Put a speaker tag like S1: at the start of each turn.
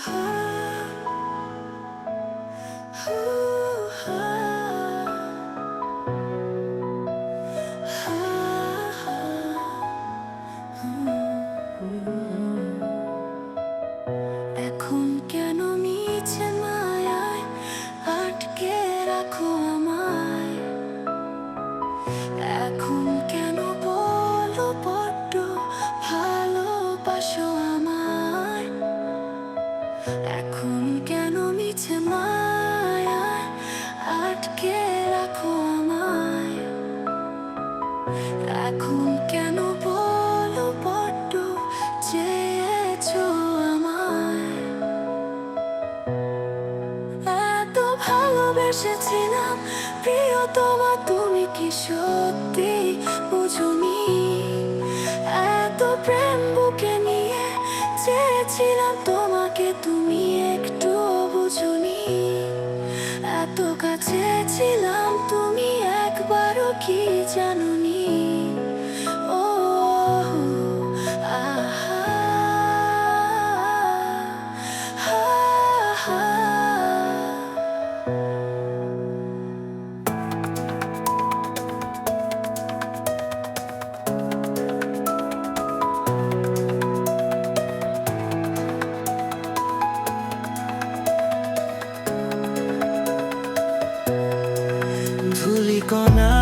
S1: এখন কেন মিছে মায়ায় আটকে রাখো এখন কেন মিছে মায়ায় আটকে রাখো আমায়। এখন কেন বলো বড্ড চেয়েছো আমায়? এত ভালোবেসেছিলাম, প্রিয়তমা, তুমি কি সত্যি চেয়েছিলাম তোমাকে, তুমি একটু বুঝুনি। এত কাছে ছিলাম, তুমি একবারও কি জানুনি? ও আহা আহা
S2: tulikona